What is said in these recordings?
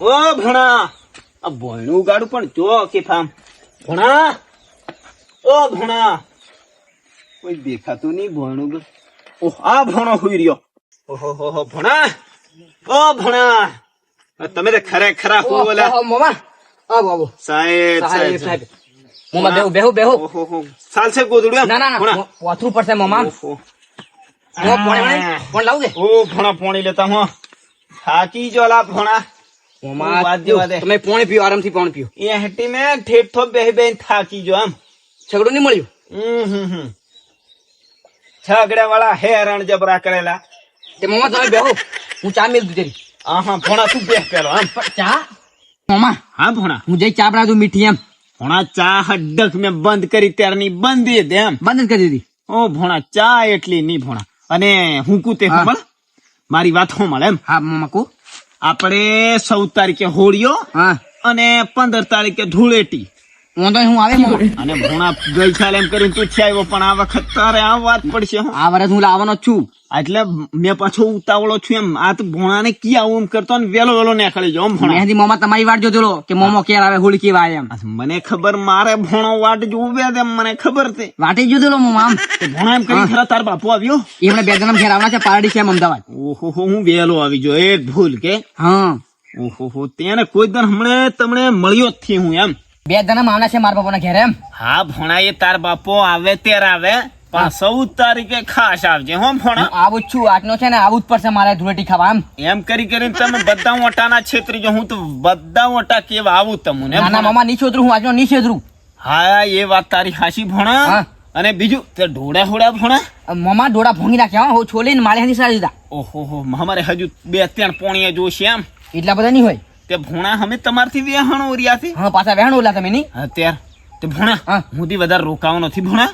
ઓ ભણા આ ભોયણું ગાડું પણ જો કે ફામ. ભણા ઓ ભણા. કોઈ દેખાતું નહીં ભણું ઓહ આ ભણો હોઈ રહ્યો. ઓહો હો ભણા. ઓ ભણા. તમે તો ખરેખરા હો બોલા મોમા. આવો આવો. સાહેબ સાહેબ સાહેબ મોમા બેહો બેહો બેહો. ઓહો હો ચાલશે ગોદડું ના ના ના. પોથરું પડશે મોમા. ઓહો. પોણી? પોણી લાવું કે? ઓ ભણા પોણી લેતા હું. થાકી જો લા ભણા. તમે પોણી પીઓ આરામથી પોણી પીઓ. એ હેટી મેં ઠેઠ થો બેહી બેહી થાકી જો આમ. છગડો નહીં મળ્યું? હમ હમ હમ. છગડા વાળા હેરાન જબરા કરેલા. તે મોમા તમે બેહો હું ચા મેલ ગુજરી હા હા ભણા તું બેહ પેલો આમ. ચા? મોમા? હા ભણા. હું જઈ ચા બનાવું મીઠી એમ. ભણા ચા હડક મેં બંધ કરી ત્યારની બંધ દે એમ. બંધ કરી દીધી. ઓ ભણા ચા એટલી નહીં ભણા. અને હું. કુતે મારી વાત હું મળે એમ. હા મોમા કો આપણે ચૌદ તારીખે હોળીઓ હા. અને પંદર તારીખે ધૂળેટી. વાંધો હું આવે અને ભૂણા ગઈ સાલ એમ કરીને તું છે આવ્યો પણ આ વખત તારે આ વાત પડશે આ વર્ષ હું લાવવાનો છું. એટલે મેં પાછો ઉતાવળો છું એમ. આ તો ભોણાને કી આવું એમ કરતો ને વેલો વેલો નીકળી ભણા. મહેંદી મોમા તમારી વાટ જોતો કે મોમો ક્યારે આવે હોળી કેવા આવે એમ મને ખબર મારે ભોણો વાટ જોવે તેમ મને ખબર તે વાટે જોજો લો મોમા ભોણા એમ કરી ખરા તાર બાપુ આવ્યો? એમણે બે જણા ઘેર આવવાના છે પારડી છે એમ અમદાવાદ. ઓહો હો વેલો આવી જો એક ભૂલ કે. હા. ઓહો હો તેને કોઈ દર હમણે તમને મળ્યો જ થી હું એમ. બે જણા મામલા છે મારા બાપાના ઘેર એમ. હા ભણા એ તાર બાપો આવે ત્યારે આવે ચૌદ તારીખે ખાસ આવજે હો ભણા. આવું જ છું આજનો છે ને આવું જ પડશે મારે ધૂળેટી ખાવા એમ. એમ કરી કરીને તમે બધા ઓટાના છેતરી જો હું તો બધા ઓટા કેવા આવું તમને ભોણા. મામા નહીં છોતરું હું આજનો નહીં છોતરું. હા એ વાત તારી હાસી ભણા. અને બીજું તે ઢોળા હોડા ભણા? મામા ઢોળા ભોંગી નાખ્યા હો છોલીને માળે હાથી સારી દીધા ઓહો હો મારે હજુ બે ત્રણ પોણીએ જોશે એમ. એટલા બધા નહીં હોય. તે ભૂણા અમે તમારથી વેહાણો ઉર્યા છે. હા પાછા વહેણ ઓલા તમે નહીં? અત્યાર. તે ભૂણા હું. થી વધારે રોકાવો નથી ભૂણા.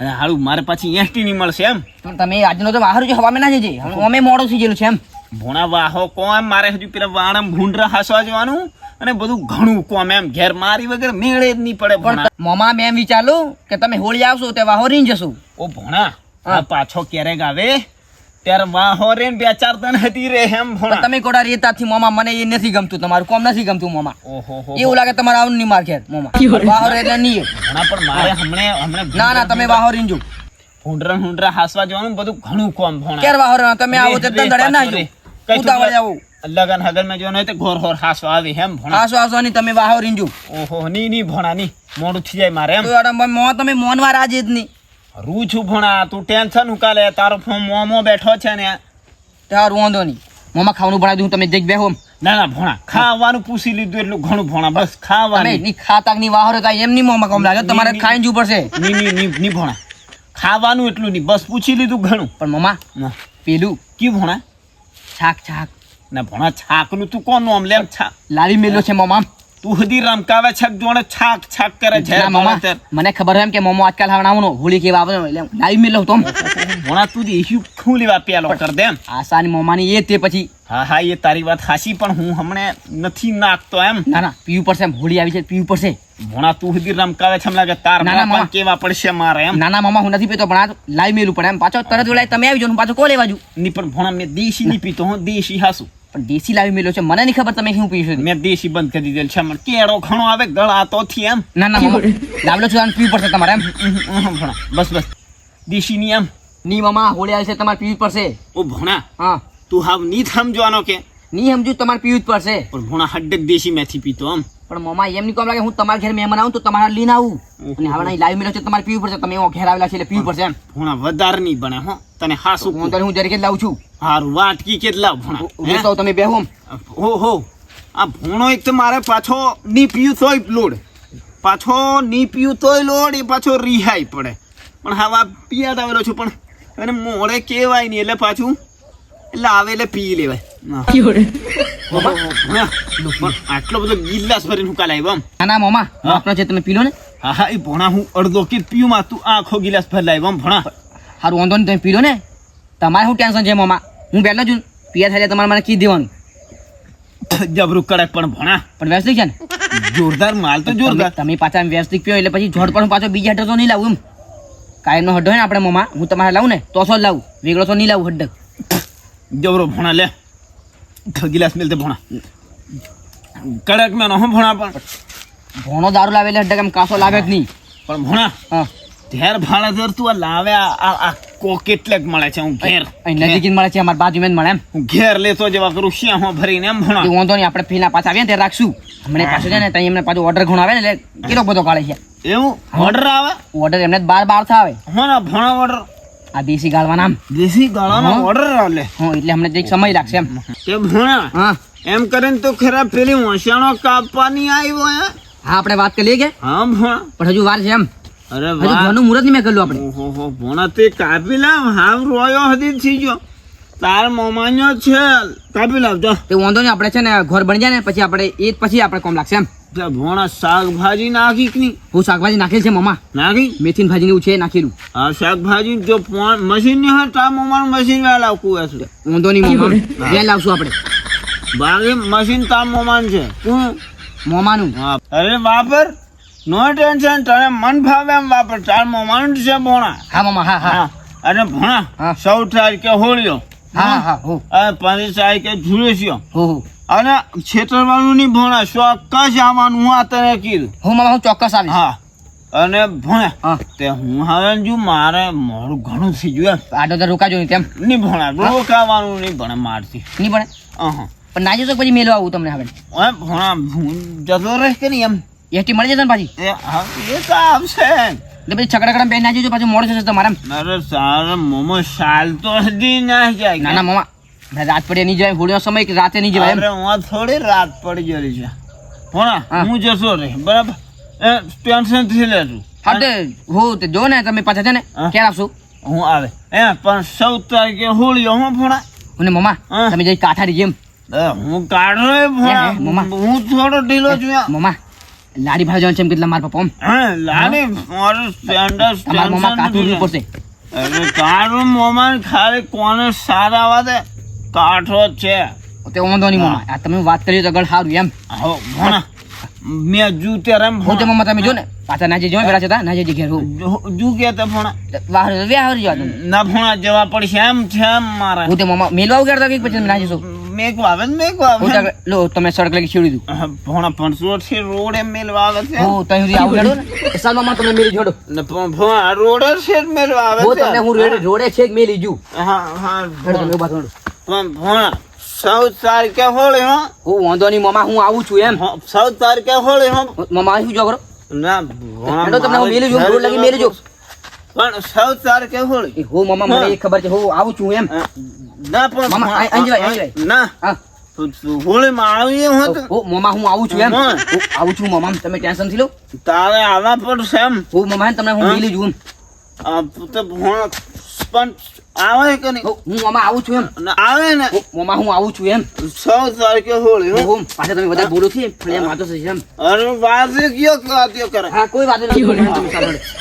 અને હારું મારે પાછી એસટી ની મળશે એમ. તમે આજનો તો બહાર જો હવામાં ના જજે. અમે મોડો થઈ ગયેલું છે એમ. ભૂણા વાહો કોમ મારે હજુ પેલા વાણમ ભૂંડરા હાસવા જવાનું અને બધું ઘણું કોમ એમ. ઘેર મારી વગર મેળે જ નહીં પડે ભણા. પણ મોમા મેં વિચાર્યું કે તમે હોળી આવશો તે વાહો રીન જશો. ઓ ભોણા આ પાછો ક્યારેક આવે? ત્યારે વાહોરે ને બે ચાર તન હતી રે એમ પણ તમે કોડા રેતાથી મોમા મને એ નથી ગમતું તમારું કોમ નથી ગમતું મોમા. ઓહો એવું લાગે તમારે આવું નહીં માર ઘેર મોમા. વાહો એટલે નહીં ભોણા પણ મારે હમણે હમણે ના ના તમે વાહો રીન જો. ભૂંડરા ભૂંડરા હાસવા જવાનું બધું ઘણું કોમ ભણા. ક્યારે વાહો તમે આવો તે દડે ના જો. કઈ આવો. લગન હગનમાં જવાનું હોય તો ઘોર ઘોર હાસો આવે એમ ભણા. હાસો હાસો ની તમે વાહો રીન જો. ઓહો ની ની ભણા ની મોડું થઈ જાય મારે એમ. તો અરે મો તમે મોનવા રાજી જ નહીં. રૂ છું ભણા તું ટેન્શન ઉકાલે તારો ફોન મોમો બેઠો છે ને. તારું વાંધો નહીં. મોમાં ખાવાનું ભણા દઉં તમે જઈ બેહો ના ના ભણા ખાવાનું પૂછી લીધું એટલું ઘણું ભણા બસ ખાવાનું. ની ખાતા ની વાહો રે એમ નહીં મોમાં કામ લાગે તમારે ની- ખાઈને જવું પડશે ની ની ની ની ભણા. ખાવાનું એટલું નહીં બસ પૂછી લીધું ઘણું. પણ મોમા પેલું કી ભણા? છાક છાક. ના ભણા છાકનું તું કોનું આમ લેમ છાક લારી મેલો છે મોમા તું હદી રમકાવે છક જોણે છાક છાક કરે છે? ના મને ખબર એમ કે મોમો આજકાલ હવણાવનો હોળી કેવા આવે એટલે લાવી મેલો તો મોણા તું દેખ્યું ખું લેવા પેલો કર દે આસાની મોમાની એ તે પછી હા હા એ તારી વાત હાસી પણ હું હમણે નથી નાખતો એમ. ના ના પીવું પડશે એમ. હોળી આવી છે પીવું પડશે. મોણા તું હદી રમકાવે છે એમ લાગે તાર ના, ના, પણ મામા. કેવા પડશે મારે એમ? ના ના મામા હું નથી પીતો પણ આ લાવી મેલું પડે એમ. પાછો તરત વેળાએ તમે આવી જાઓ પાછો કો લેવા જુ ની પણ ભોણા મેં દેશી નહીં પીતો હું દેશી હાસું. પણ દેશી લાવી મેલો છે મને નહીં ખબર તમે શું પીશો મેં દેશી બંધ કરી દીધેલ છે મને કેળો ઘણો આવે ગળા તો થી એમ. ના ના લાવલો છું પીવું પડશે તમારે એમ. બસ બસ. દેશી ની એમ. ની મામા હોળી આવી છે તમારે પીવું પડશે. ઓ ભણા. હા. તું હાવની સમજવાનો કે. નહીં સમજુ તમારે પીવું જ પડશે. પણ ભણા હડક દેશી મેથી પીતો એમ પણ મમ્મા એમ નહીં કોમ લાગે હું તમારા ઘેર મહેમાન આવું તો તમારા લઈને આવું. અને હવે નહીં લાવી મેલો છે તમારે પીવું પડશે. તમે ઘેર આવેલા છે એટલે પીવું પડશે એમ. ભોણા વધારે નહીં બને હો. તને હાસું હું તને હું જરીકે લાવું છું. હારું વાટકી કેટલા ભોણા હે? જોતો તમે બેહો. હો હો. આ ભૂણો એક તો મારે પાછો ની પીયું તોય લોડ. પાછો ની પીયું તોય લોડ એ પાછો રિહાઈ પડે. પણ હવે આ પિયાદ આવેલો છું પણ અને મોડે કહેવાય નહીં એટલે પાછું એટલે આવે એટલે પી લેવાય ના. આટલો બધો ગિલાસ ભરીને હું કાલે આવ્યો આમ. ના ના હા. આપણો છે તમે પીલો ને? હા હા એ ભોણા હું અડધો કે પીયું માં તું આખો ગિલાસ ભરી લાવ્યો આમ ભોણા. સારું વાંધો નહીં તમે પી ને? તમારે શું ટેન્શન છે મામા? હું બેઠો છું. પિયા થાય તમારે મને કીધી દેવાનું. જબરું કડક પણ ભણા. પણ વ્યવસ્થિત છે ને? જોરદાર માલ તો જોરદાર. તમે- પાછા વ્યવસ્થિત પીઓ એટલે પછી જોડ પણ પાછો બીજા હડો તો નહીં લાવું એમ. કાયમનો હડ્ડો હોય ને આપણે મામા? હું તમારે લાવું ને? તો સો લાવું. વેગળો તો નહીં લાવું હડ્ડક જબરો ભણા લે. ગિલાસ મિલતે ભણા. કડક મેં ન ભણા પણ. ભણો દારૂ લાવે એટલે કેમ કાસો લાવે જ નહીં. પણ ભણા હા. ઘેર ભાડા ધર તું આ લાવે આ આ- આ કો કેટલેક મળે છે હું ઘેર. નજીક જ મળે છે અમારા બાજુ મેં મળે એમ. હું ઘેર લેતો જેવા કરું શ્યામાં ભરીને એમ ભણા. વાંધો નહીં આપણે ફીના પાછા આવીએ ત્યારે રાખશું. હમણે પાછું છે ને ત્યાં એમને પાછું ઓર્ડર ઘણો આવે ને એટલે કેટલો બધો કાઢે છે. એવું? ઓર્ડર આવે? ઓર્ડર એમને બાર બાર બાર આવે હા ભણા ઓર્ડર આ દેશી ગાળવાના દેશી ગાળાનો હા. ઓર્ડર આવે. હા એટલે હમણાં જરીક સમય લાગશે એમ. તે ભણા હા. એમ કરીને તો ખરા પેલી વંશાણો કાપવાની આવ્યો હે? હા આપણે વાત કરી કે? હા ભણા. પણ હજુ વાર છે એમ. અરે હજુ વાહ ઘરનું મુહૂર્ત નહીં મેં કર્યું આપણે. ઓહો હો ભણા તે કાપી લાવ હાવ રોયો હતી થઈ ગયો. તાર મોમાન્યો છે. કાપી લાવજો તે વાંધો નહીં આપણે છે ને ઘર બની જાય ને પછી આપણે એ પછી આપણે કોમ લાગશે એમ. ભણા શાકભાજી નાખી કે નહીં હું શાકભાજી નાખેલ છે મમ્મા નાખી? મેથીન ભાજી એવું છે નાખેલું. આ શાકભાજી જો મશીનની હોય તાર મોમાનું મશીન વેલા આવતું હશે. વાંધો નહીં મમ્મા ત્યાં લાવશું આપણે. બાકી મશીન તામ મોમાન છે. તું મોમાનું. હા. અરે વાપર. No tension. તને મન ભાવે એમ વાપર. તાર મોમાન છે ભોણા. હા મમ્મા હા હા. હા. અને ભોણા સૌ થાય કે હોળીઓ. હા હા હો અને પંદર કે ઝુલેસીઓ હો હો. અને છેતરવાનું નહીં ભણા ચોક્કસ આવવાનું હું આ તને કીધું. હું મમ્મા હું ચોક્કસ આવીશ. હા. અને ભણે. હા. તે હું હવે જો મારે મોડું ઘણું થઈ ગયું એમ. આડો તો રોકાજો નહીં તેમ. નહીં ભણા રોકાવાનું નહીં ભણે મારથી. નહીં ભણે? હા પણ ના જતો પછી મેળવા આવું તમને હવે. ઓય ભણા હું જતો રહીશ કે નહીં એમ? એસટી મળી જશે ને પાછી? એ હા એ તો આવશે. એટલે પછી છકડા ના જજો પાછું મોડું થશે તમારે અરે સારા મોમો સાલ તો હજી ના જાય. ના આપણે રાત પડે નહીં જવાય હોળીનો સમય કે રાતે નહીં જવાય અરે હું થોડી રાત પડી ગયેલી છે. ભોણા હું. જશો રે બરાબર? એ ટેન્શનથી લેજો હા હો તે જો ને તમે પાછા છે ને. ક્યારે આવશો? હું આવે. એ પણ સૌ તારીખે હોળી હું ફોણા અને મમ્મા. તમે જઈ કાઠારી જેમ. હું કાઢો મમ્મા. હું થોડો ઢીલો છું મમા મમ્મા લાડી ભાઈ જવાનું છે કેટલા માર પપ્પા. હા લાડી મારું સ્ટેન્ડર્ડ તમારા મમ્મા કાઠું પડશે. અરે તારું મોમાં ખાલી કોને સારા વાદે. કાઠો જ છે. તે વાંધો નહીં મમ્મા આ તમે વાત કરી તો ગળ સારું એમ. હો ભણા મેં જુ ત્યારે એમ હું તે મમ્મા તમે જો ને પાછા નાજી જજો પેલા છતા ના જજે ઘેર જુ- જુ કે તે ભણા વ્યાહ જવા તમે ના ભણા જવા પડશે એમ છે એમ મારે. હું તે મમ્મા મેલવા ઉગાડતા કે પછી નાજી જશો મેઘ આવે ને તો આગળ- લો તમે સડક લગી છોડી દઉં. ભણા પણ પંચસો થી રોડે મેલવા આવે છે. હું સુધી આવું ને સાલ મમ્મા તમે મેલી જોડો. ને ભોણા રોડે છે જ મેલવા આવે હું છે. તમને હું રોડે છે મેલી જુ. હા હા તમે હેડો. પણ ભોણા ચૌદ તારીખે હોળી હો. હું વાંધો નહીં મમા હું આવું છું એમ. હો, ચૌદ તારીખે હોળી હો. મમા શું ના ભોણા તમને હું મેલી જુ રોડ લગી મેલી જુ પણ ચૌદ તારીખે હોળી. એ હો મને એ ખબર છે હું આવું છું એમ. ના પણ મામા. ના. હા. હોળીમાં આવીએ હું તો. હો હું આવું છું એમ. હા. આવું છું મમ્મા તમે ટેન્શનથી લો. તારે આવવા પડશે એમ. હું મમ્મા તમને હું મિલી મેલી જુ એમ. આ તો ભોણા પણ આવે કે નહીં? હું મામા આવું છું એમ. આવે ને? હો, હું આવું છું એમ. છ તારીખે હોળી હો. પાછા તમે બધા બોલો છીએ એમ વાતો થશે એમ. અરે વાતે કયો કરે? હા કોઈ વાતો નથી.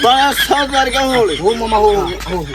પણ ચૌદ તારીખે હોળી. હો હો હો